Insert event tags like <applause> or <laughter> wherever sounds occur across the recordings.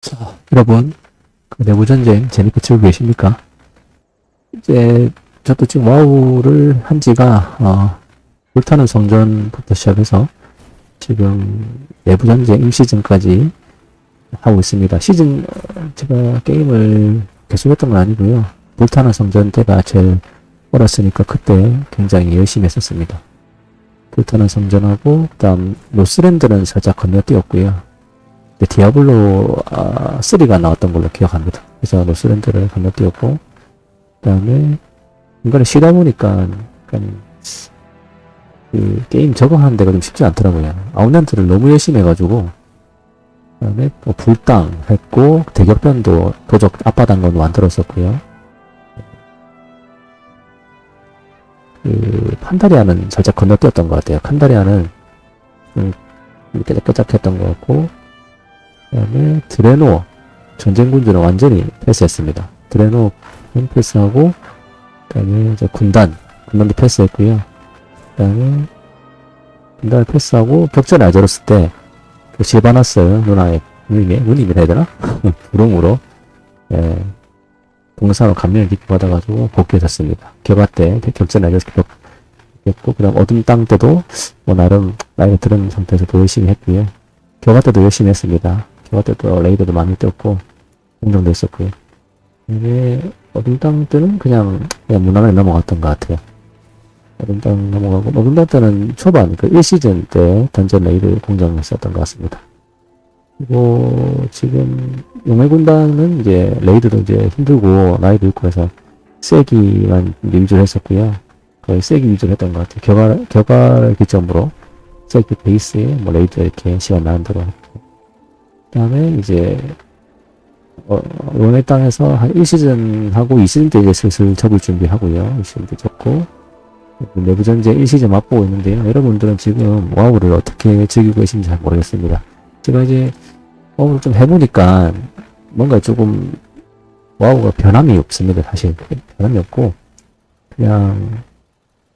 자, 여러분, 그 내부 전쟁 재밌게 치고 계십니까? 이제, 저도 지금 와우를 한 지가, 어, 불타는 성전부터 시작해서, 지금 내부 전쟁 임시즌까지 하고 있습니다. 시즌, 어, 제가 게임을 계속했던 건 아니고요. 불타는 성전 때가 제일 어렸으니까 그때 굉장히 열심히 했었습니다. 불타는 성전하고, 그 다음, 로스랜드는 살짝 건너뛰었고요. 근데 디아블로 아, 3가 나왔던 걸로 기억합니다. 그래서 로스랜드를 건너뛰었고 그다음에 이거는 쉬다 보니까 약간 그 게임 적응하는 데가 좀 쉽지 않더라고요. 아웃랜드를 너무 열심히 해가지고 그다음에 또 불당 했고 대격변도 도적 앞바닥건 만들었었고요. 그 판다리아는 살짝 건너뛰었던 것 같아요. 판다리아는 좀 깨작깨작했던 것 같고 그 다음에 드레노 전쟁군주는 완전히 패스했습니다. 드레노 패스하고 그 다음에 군단 군단도 패스했고요. 그 다음에 군단을 패스하고 격전에 아제로스 때 그 실바나스 누나의 누님의 누님이라 해야 되나? <laughs> 부름으로 예, 동산으로 감명을 깊게 받아가지고 복귀했었습니다. 겨가 때 격전에 아제로스 복귀했고 그 다음 어둠 땅 때도 뭐 나름 나이가 들은 상태에서 도 열심히 했고요. 겨가 때도 열심히 했습니다. 겨가 때도 레이더도 많이 떴고 공정도 했었고요. 이게 어둠땅 때는 그냥 그냥 무난하게 넘어갔던 것 같아요. 어둠땅 넘어가고 어둠땅 때는 초반 그 1시즌 때 던전 레이드 공정했었던 것 같습니다. 그리고 지금 용해군단은 이제 레이드도 이제 힘들고 나이도 있고 해서 세기만 위주로 했었고요. 거의 세기 위주로 했던 것 같아요. 겨가 겨가를 기점으로 세기 베이스에 뭐 레이드 이렇게 시간 나는 대로 그 다음에 이제 어, 용의 땅에서 한 1시즌 하고 2시즌 때 이제 슬슬 접을 준비하고요. 2시즌 때 접고 내부 전제 1시즌 맛보고 있는데요. 여러분들은 지금 와우를 어떻게 즐기고 계신지 잘 모르겠습니다. 제가 이제 와우를 좀 해보니까 뭔가 조금 와우가 변함이 없습니다. 사실 변함이 없고 그냥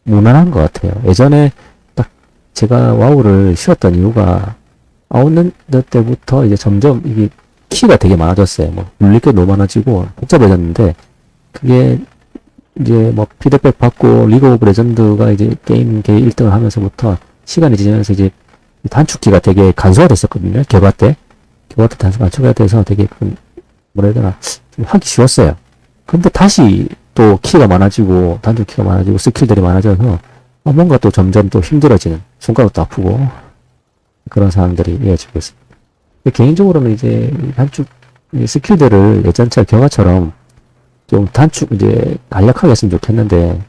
무난한 것 같아요. 예전에 딱 제가 와우를 쉬었던 이유가 아웃랜드 때부터 이제 점점 이게 키가 되게 많아졌어요. 뭐 눌릴 게 너무 많아지고 복잡해졌는데 그게 이제 뭐 피드백 받고 리그 오브 레전드가 이제 게임계 1등을 하면서부터 시간이 지나면서 이제 단축키가 되게 간소화됐었거든요. 개발 때. 개발 때 단순 간소화가 돼서 되게 그 뭐라 해야 되나 좀 하기 쉬웠어요. 근데 다시 또 키가 많아지고 단축키가 많아지고 스킬들이 많아져서 어, 뭔가 또 점점 또 힘들어지는 손가락도 아프고 그런 상황들이 이어지고 있습니다. 개인적으로는 이제 이 단축 이 스킬들을 예전처럼 경화처럼 좀 단축 이제 간략하게 했으면 좋겠는데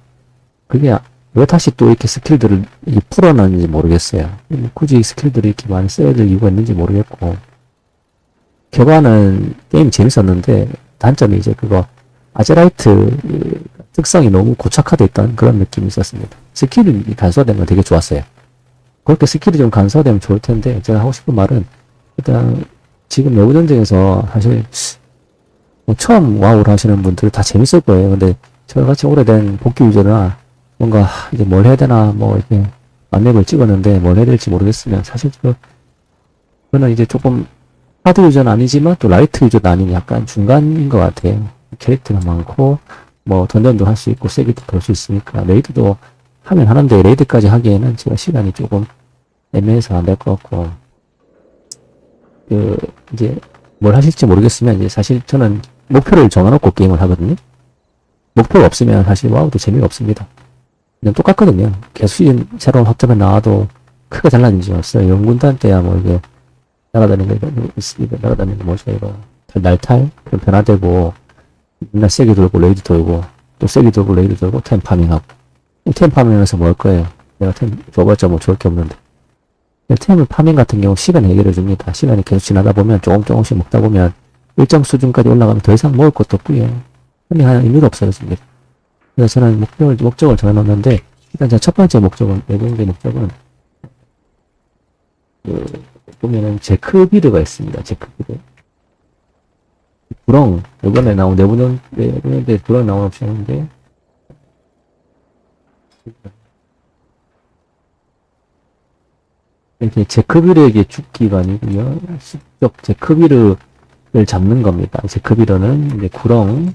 그게 왜 다시 또 이렇게 스킬들을 풀어놨는지 모르겠어요. 뭐 굳이 스킬들을 이렇게 많이 써야 될 이유가 있는지 모르겠고 개발은 게임 재밌었는데 단점이 이제 그거 아제라이트 그 특성이 너무 고착화돼 있던 그런 느낌이 있었습니다. 스킬이 간소화된 건 되게 좋았어요. 그렇게 스킬이 좀 간소화되면 좋을 텐데 제가 하고 싶은 말은 일단 지금 내부 전쟁에서 사실 뭐 처음 와우를 하시는 분들 다 재밌을 거예요. 근데 저같이 오래된 복귀 유저나 뭔가 하, 이제 뭘 해야 되나 뭐 이렇게 안맵을 찍었는데 뭘 해야 될지 모르겠으면 사실 그 그거는 이제 조금 하드 유저는 아니지만 또 라이트 유저도 아닌 약간 중간인 것 같아요. 캐릭터가 많고 뭐 던전도 할 수 있고 세기도 돌수 있으니까 레이드도 하면 하는데 레이드까지 하기에는 제가 시간이 조금 애매해서 안 될 것 같고 그 이제 뭘 하실지 모르겠으면 이제 사실 저는 목표를 정해놓고 게임을 하거든요. 목표가 없으면 사실 와우도 재미가 없습니다. 그냥 똑같거든요. 계속 시즌 새로운 확장을 나와도 크게 달라진 적이 없어요. 연군단 때야 뭐 이게 날아다니는 거 이거 날아다니는 거 뭐죠 이거 날탈 좀 변화되고 맨날 세게 돌고 레이드 돌고 또 세게 돌고 레이드 돌고 템 파밍하고 템 파밍해서 뭘 거예요? 내가 템 줘봤자 뭐 좋을 게 없는데 템을 파밍 같은 경우 시간 해결해 줍니다. 시간이 계속 지나다 보면 조금 조금씩 먹다 보면 일정 수준까지 올라가면 더 이상 먹을 것도 없고요. 파밍하는 의미가 없어졌습니다. 그래서 저는 목표를, 목적을 정해놓는데, 일단 제가 첫 번째 목적은, 내부의 목적은, 그, 보면은 제크비드가 있습니다. 제크비드. 구렁, 이번에 나온 내부는, 내부는데 구렁 나온 옵션인데, 이렇게 제크비르에게 죽기가 아니고요. 습적 제크비르 잡는 겁니다. 제크비르는 이제 구렁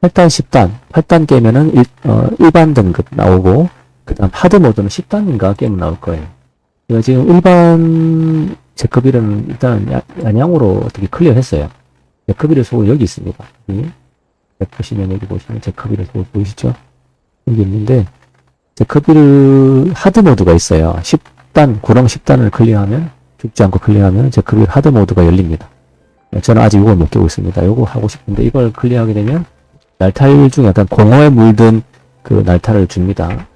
8단, 10단, 8단 깨면은 일, 어, 일반 등급 나오고, 그 다음 하드 모드는 10단인가 깨면 나올 거예요. 제가 지금 일반 제크비르는 일단 야- 양양으로 어떻게 클리어 했어요. 제크비르 소울 여기 있습니다. 여기. 보시면 여기 보시면 제크비르 소울 보이시죠? 여기 있는데, 제크비르 하드 모드가 있어요. 10단, 구렁 10단을 클리어하면, 죽지 않고 클리어하면 제크비르 하드 모드가 열립니다. 저는 아직 이걸 못 깨고 있습니다. 이거 하고 싶은데 이걸 클리어하게 되면 날탈 중에 약간 공허에 물든 그 날탈을 줍니다.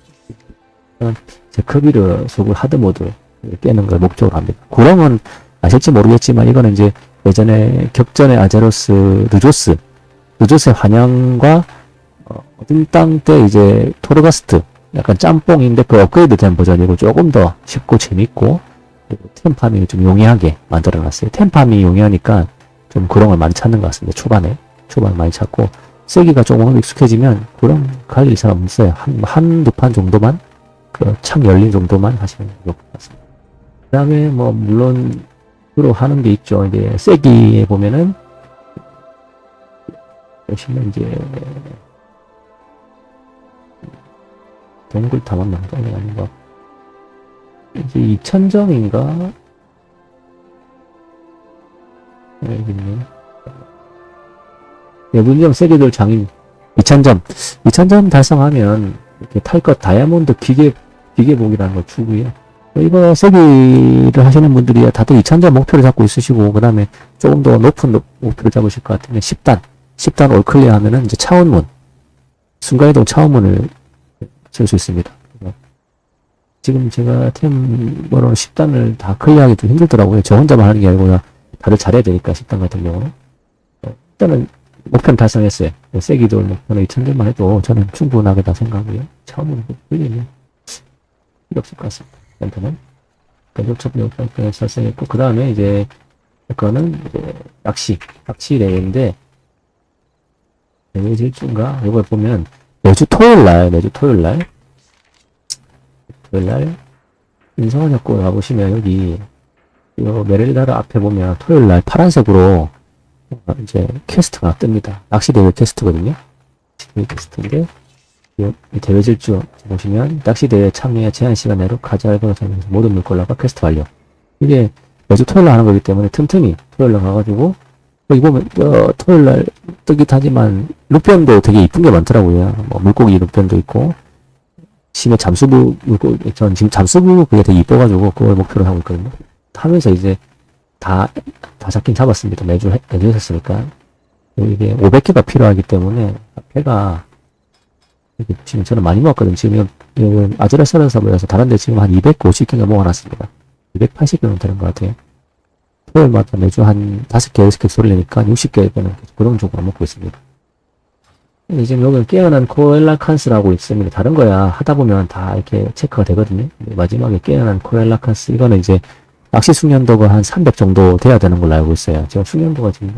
제크비르 속을 하드 모드 깨는 걸 목적으로 합니다. 구렁은 아실지 모르겠지만 이거는 이제 예전에 격전의 아제로스 느조스 느조스의 환영과 어, 어둠 땅때 이제 토르가스트 약간 짬뽕인데 그 업그레이드 된 버전이고 조금 더 쉽고 재밌고 그리고 템파밍을 좀 용이하게 만들어 놨어요. 템파밍이 용이하니까 좀 구렁을 많이 찾는 것 같습니다. 초반에 초반에 많이 찾고 세기가 조금 익숙해지면 구렁 갈일 사람 없어요. 한 한두 판 정도만 그창 열린 정도만 하시면 좋을 것 같습니다. 그 다음에 뭐 물론 주로 하는 게 있죠. 이제 세기에 보면은 보시면 이제 동굴 탐험만 동굴 아닌 것 같고 이제 2000점인가? 여기 있네. 내분점 세계돌 장인. 2000점 2000점 달성하면 이렇게 탈것 다이아몬드 기계 기계복이라는 걸 주고요. 이거 세기를 하시는 분들이 다들 2000점 목표를 잡고 있으시고 그 다음에 조금 더 높은 높- 목표를 잡으실 것 같으면 10단. 10단 올클리어 하면은 이제 차원문. 순간이동 차원문을 쓸 수 있습니다. 그래서 지금 제가 템으로는 10단을 다 클리어하기 좀 힘들더라고요. 저 혼자만 하는 게 아니고 다들 잘해야 되니까 10단 같은 경우는 어, 일단은 목표는 달성했어요. 세기도 목표는 2000점만 해도 저는 충분하게 다 생각하고요. 차원문 클리어는 필요 없을 것 같습니다. 멘트는. 연속첩 역할을 달성했고, 그 다음에 이제, 그거는 이제, 낚시, 낚시 레인인데, 매주 일주인가? 이걸 보면, 매주 토요일 날, 매주 토요일 날, 토요일 날, 인성원 협곡 가보시면 여기, 요 메릴다르 앞에 보면 토요일 날 파란색으로, 어, 이제 퀘스트가 뜹니다. 낚시 대회 퀘스트거든요. 대회 퀘스트인데, 이- 이 대회 질주 보시면 낚시대회 참여에 제한 시간 내로 가지알고를 사용해서 모든 물건라가 퀘스트 완료. 이게 매주 토요일 날 하는 거기 때문에 틈틈이 토요일 날 가가지고 여기 보면 어, 토요일 날 뜨긴 하지만 룩변도 되게 이쁜 게 많더라고요. 뭐 물고기 룩변도 있고 심해 잠수부 물고기 전 지금 잠수부 그게 되게 이뻐가지고 그걸 목표로 하고 있거든요. 하면서 이제 다 다 잡긴 잡았습니다. 매주 해- 매주 했었으니까 이게 500개가 필요하기 때문에 배가 보시면 저는 많이 모았거든요. 지금 아즈라스라서 모여서 다른 데 지금 한 250개가 모아놨습니다. 280개는 되는 것 같아요. 토요일마다 매주 한 5개, 6개 쏠리니까 60개는 고정적으로 먹고 있습니다. 근데 지금 여기 깨어난 코엘라 칸스라고 있습니다. 다른 거야 하다 보면 다 이렇게 체크가 되거든요. 마지막에 깨어난 코엘라 칸스 이거는 이제 낚시 숙련도가 한 300 정도 돼야 되는 걸로 알고 있어요. 제가 숙련도가 지금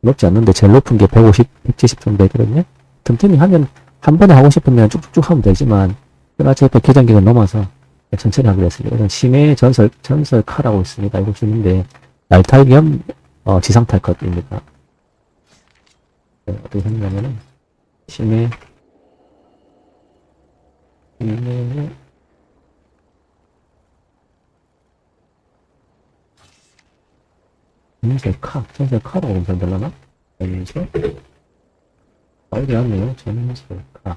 높지 않는데 제일 높은 게 150, 170 정도 되거든요. 틈틈이 하면 한 번에 하고 싶으면 쭉쭉쭉 하면 되지만 100회 기간 넘어서 천천히 하기로 했습니다. 이건 심해 전설 전설 카라고 있습니다. 이거 중인데 날탈 겸 어, 지상탈 컷입니다. 네, 어떻게 생겼냐면은 심해 심해 전설 카 전설 카라고 보면 되려나? 전설 어디 갔네요? 전설 카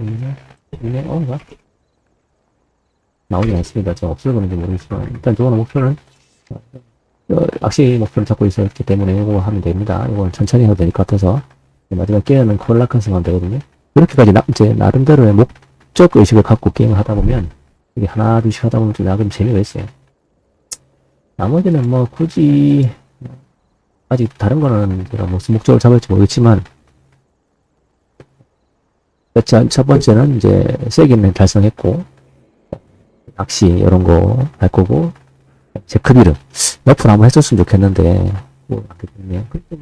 있네, 있네, 어가 나오지 않습니다. 제가 없을 건지 모르겠지만, 일단 저거는 목표는, 어, 낚시 목표를 잡고 있었기 때문에 이거 하면 됩니다. 이건 천천히 해도 될 것 같아서, 마지막 게임은 콜라칸스 하면 되거든요. 그렇게까지 나, 이제 나름대로의 목적 의식을 갖고 게임을 하다 보면, 이게 하나, 둘씩 하다 보면 좀 나름 재미가 있어요. 나머지는 뭐 굳이, 아직 다른 거는 제가 무슨 목적을 잡을지 모르겠지만, 첫, 첫 번째는 이제 세기는 달성했고 낚시 이런 거 할 거고 제크비를 옆으로 한번 해줬으면 좋겠는데 뭐 그렇게.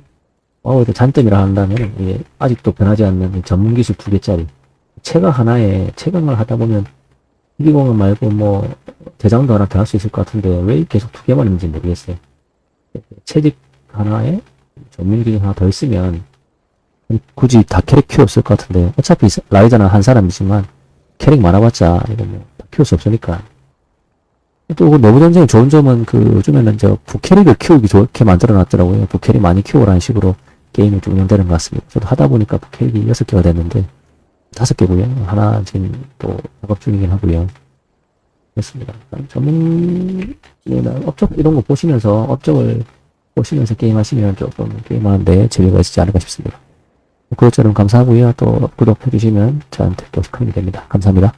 어, 또 잔뜸이라 한다면 이게 아직도 변하지 않는 이 전문 기술 두 개짜리 체가 하나에 체감을 하다 보면 희귀공원 말고 뭐 대장도 하나 더 할 수 있을 것 같은데 왜 계속 두 개만 있는지 모르겠어요. 채집 하나에 전문기능 하나 더 있으면 굳이 다 캐릭 키웠을 것 같은데 어차피 라이자는 한 사람이지만 캐릭 많아봤자 이거 뭐다 키울 수 없으니까 또그 내부 전쟁의 좋은 점은 그 요즘에는 저 부캐릭을 키우기 좋게 만들어 놨더라고요. 부캐릭 많이 키우라는 식으로 게임이 좀 운영되는 것 같습니다. 저도 하다 보니까 부캐릭이 6개가 됐는데 다섯 개고요. 하나 지금 또 작업 중이긴 하고요. 그렇습니다. 전문이나 업적 이런 거 보시면서 업적을 보시면서 게임하시면 조금 게임하는데 재미가 있지 않을까 싶습니다. 구독자님 감사하고요. 또 구독해 주시면 저한테 또 큰 힘이 됩니다. 감사합니다.